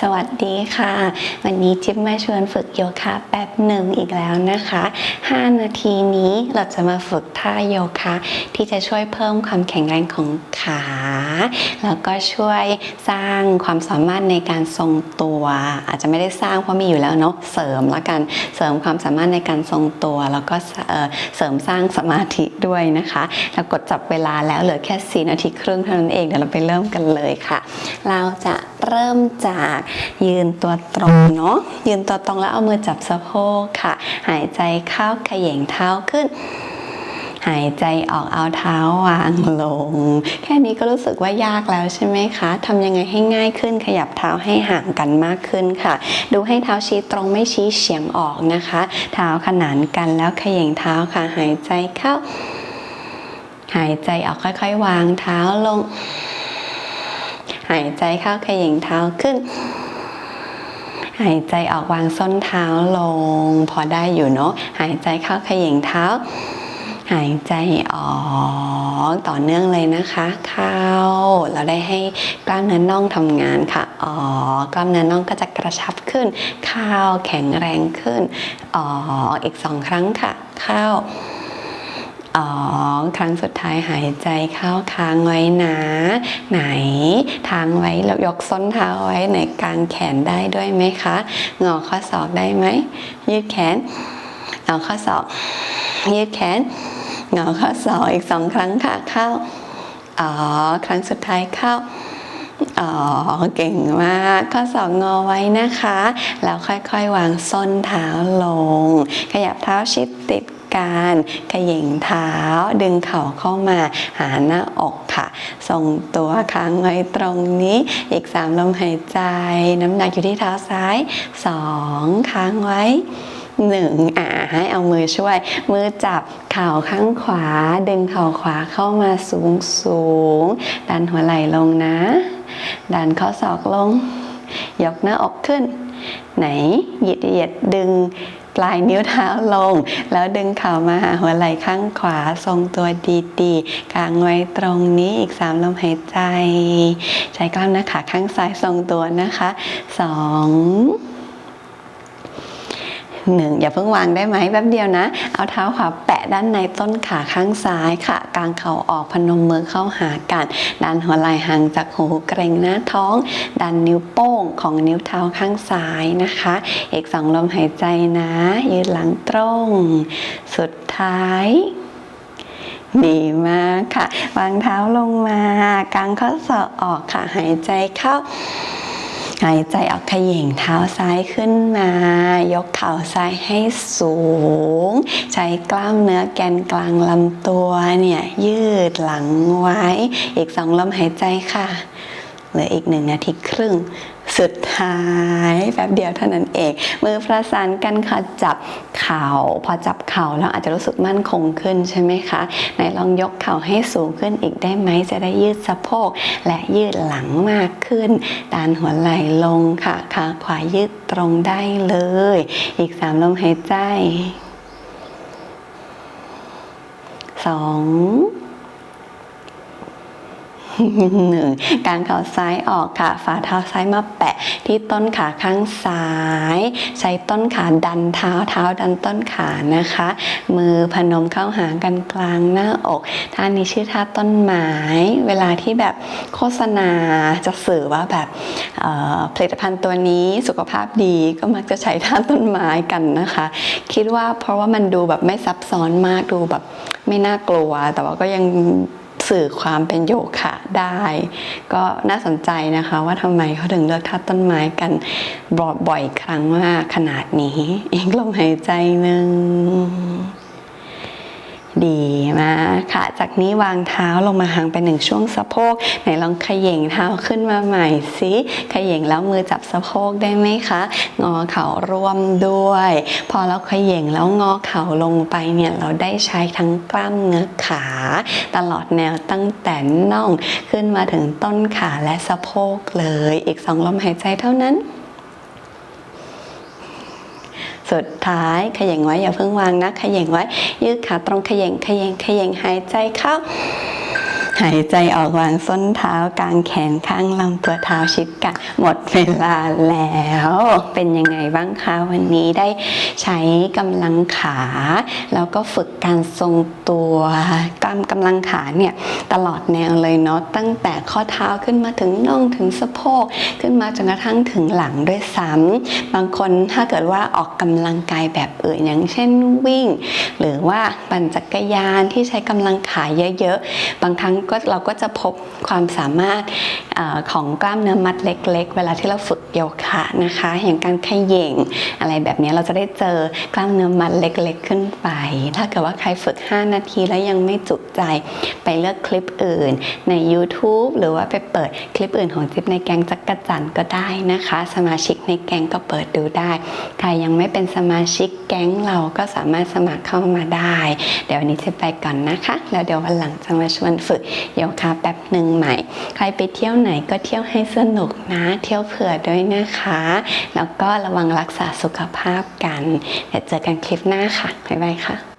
สวัสดีค่ะ วันนี้จิ๊บมาชวนฝึกโยคะแป๊บหนึ่งอีกแล้วนะคะ 5 นาทีนี้เราจะมาฝึกท่าโยคะที่จะช่วยเพิ่มความแข็งแรงของขา แล้วก็ช่วยสร้างความสามารถในการทรงตัว อาจจะไม่ได้สร้างเพราะมีอยู่แล้วเนาะเสริมละกันเสริมความสามารถในการทรงตัว แล้วก็เอ่อเสริมสร้างสมาธิด้วยนะคะแล้วกดจับเวลาแล้วเหลือแค่ 4 นาทีครึ่งเท่านั้นเองเดี๋ยวเราไปเริ่มกันเลยค่ะ เราจะ เริ่มจากยืนตัวตรงเนาะยืนตัวตรงแล้วเอามือจับสะโพกค่ะ หายใจเข้าขย่งเท้าขึ้น หายใจออกเอาเท้าวางลง แค่นี้ก็รู้สึกว่ายากแล้วใช่ไหมคะทำยังไงให้ง่ายขึ้นขยับเท้าให้ห่างกันมากขึ้นค่ะ ดูให้เท้าชี้ตรงไม่ชี้เฉียงออกนะคะ เท้าขนานกันแล้วขย่งเท้าค่ะ หายใจเข้า หายใจออกค่อยๆ วางเท้าลง หายใจเข้าขย่งเท้าขึ้น หายใจออกวางส้นเท้าลง พอได้อยู่เนาะหายใจเข้าขย่งเท้า หายใจออกต่อเนื่องเลยนะคะ เข้า เราได้ให้กล้ามเนื้อน่องทำงานค่ะออกกล้ามเนื้อน่องก็จะกระชับขึ้น เข้าแข็งแรงขึ้นออกอีกสองครั้งค่ะ เข้า อ๋อครั้งสุดท้ายหายใจเข้าค้างไว้นะไหนทางไว้แล้วยกส้นเท้าไว้ไหนกลางแขนได้ด้วยไหมคะงอข้อศอกได้ไหมยืดแขนเอาข้อศอกยืดแขนงอข้อศอกอีกสองครั้งค่ะเข้าอ๋อครั้งสุดท้ายเข้าอ๋อเก่งมากข้อศอกงอไว้นะคะ แล้วค่อยๆ วางส้นเท้าลง ขยับเท้าชิดติด กันขย่งเท้า ดึงเข่าเข้ามาหาหน้าอกค่ะทรงตัวค้างไว้ตรงนี้ อีกสามลมหายใจ น้ำหนักอยู่ที่เท้าซ้ายสองค้างไว้หนึ่งอ่าให้เอามือช่วย มือจับเข่าข้างขวา ดึงเข่าขวาเข้ามาสูงสูงดันหัวไหล่ลงนะ ดันข้อศอกลง ยกหน้าอกขึ้น ไหนเหยียดเหยียดดึง ปลายนิ้วเท้าลง แล้วดึงเข่ามาหาหัวไหล่ข้างขวาทรงตัวดีๆกางไว้ตรงนี้อีกสามลมหายใจ ใช้กล้ามหน้าขาข้างซ้ายทรงตัวนะคะสอง หนึ่งอย่าเพิ่งวางได้ไหมแป๊บเดียวนะ เอาเท้าขวาแปะด้านในต้นขาข้างซ้ายค่ะ กางเข่าออกพนมมือเข้าหากัน ดันหัวไหล่ห่างจากหูเกรงหน้าท้อง ดันนิ้วโป้งของนิ้วเท้าข้างซ้ายนะคะ อีกสองลมหายใจนะ ยืดหลังตรง สุดท้ายดีมากค่ะ วางเท้าลงมากางข้อศอกออกค่ะ หายใจเข้า หายใจออกขย่งเท้าซ้ายขึ้นมา ยกเข่าซ้ายให้สูง ใช้กล้ามเนื้อแกนกลางลำตัวเนี่ยยืดหลังไว้ อีกสองลมหายใจค่ะ เหลืออีกหนึ่งนาทีครึ่ง สุดท้ายแป๊บเดียวเท่านั้นเอง มือประสานกันค่ะจับเข่า พอจับเข่าแล้วอาจจะรู้สึกมั่นคงขึ้นใช่ไหมคะไหนลองยกเข่าให้สูงขึ้นอีกได้ไหมจะได้ยืดสะโพก และยืดหลังมากขึ้นดันหัวไหล่ลงค่ะขาขวายืดตรงได้เลย อีกสามลมหายใจสอง หนึ่งกางเข่าซ้ายออกค่ะ ฝ่าเท้าซ้ายมาแปะที่ต้นขาข้างซ้าย ใช้ต้นขาดันเท้าเท้าดันต้นขานะคะ มือพนมเข้าหากันกลางหน้าอกท่านี้ชื่อท่าต้นไม้ เวลาที่แบบโฆษณาจะสื่อว่าแบบผลิตภัณฑ์ตัวนี้สุขภาพดีก็มักจะใช้ท่าต้นไม้กันนะคะ คิดว่าเพราะว่ามันดูแบบไม่ซับซ้อนมากดูแบบไม่น่ากลัว แต่ว่าก็ยัง สื่อความเป็นโยคะได้ ก็น่าสนใจนะคะว่าทำไมเขาถึงเลือกท่าต้นไม้กันบ่อยครั้งมากขนาดนี้ อีกลมหายใจหนึ่ง ดีมาค่ะ จากนี้วางเท้าลงมาห่างไปหนึ่งช่วงสะโพกไหนลองเขย่งเท้าขึ้นมาใหม่สิเขย่งแล้วมือจับสะโพกได้ไหมคะ งอเข่าร่วมด้วย พอเราเขย่งแล้วงอเข่าลงไปเนี่ยเราได้ใช้ทั้งกล้ามเนื้อขา ตลอดแนวตั้งแต่น่องขึ้นมาถึงต้นขาและสะโพกเลย อีกสองลมหายใจเท่านั้น สุดท้ายขย่งไว้อย่าเพิ่งวางนะขย่งไว้ยืดขาตรงขย่งขย่งขย่งหายใจเข้า หายใจออกวางส้นเท้ากลางแขนข้างลำตัวเท้าชิดกันหมดเวลาแล้ว เป็นยังไงบ้างคะวันนี้ได้ใช้กำลังขา แล้วก็ฝึกการทรงตัวกำกำลังขาเนี่ยตลอดแนวเลยเนาะตั้งแต่ข้อเท้าขึ้นมาถึงน่องถึงสะโพกขึ้นมาจนกระทั่งถึงหลังด้วยซ้ำบางคนถ้าเกิดว่าออกกำลังกายแบบอื่นอย่างเช่นวิ่ง หรือว่าปั่นจักรยานที่ใช้กำลังขาเยอะๆบางครั้งก็เราก็จะพบความสามารถอของกล้ามเนื้อมัดเล็ก ๆ เวลาที่เราฝึกโยคะนะคะ อย่างการขย่งอะไรแบบนี้เราจะได้เจอกล้ามเนื้อมัดเล็ก ๆ ขึ้นไป ถ้าเกิดว่าใครฝึก 5 นาทีแล้วยังไม่จุใจไปเลือกคลิปอื่นใน YouTube หรือว่าไปเปิดคลิปอื่นของจิ๊บในแกงจักรจันทร์ก็ได้นะคะ สมาชิกในแกงก็เปิดดูได้ ใครยังไม่เป็นสมาชิกแก๊งเราก็สามารถสมัครเข้ามาได้ เดี๋ยววันนี้จะไปก่อนนะคะ แล้วเดี๋ยววันหลังจะมาชวนฝึกโยคะแป๊บหนึ่งใหม่ ใครไปเที่ยวไหนก็เที่ยวให้สนุกนะ เที่ยวเผื่อด้วยนะคะ แล้วก็ระวังรักษาสุขภาพกัน เดี๋ยวเจอกันคลิปหน้าค่ะ บ๊ายบายค่ะ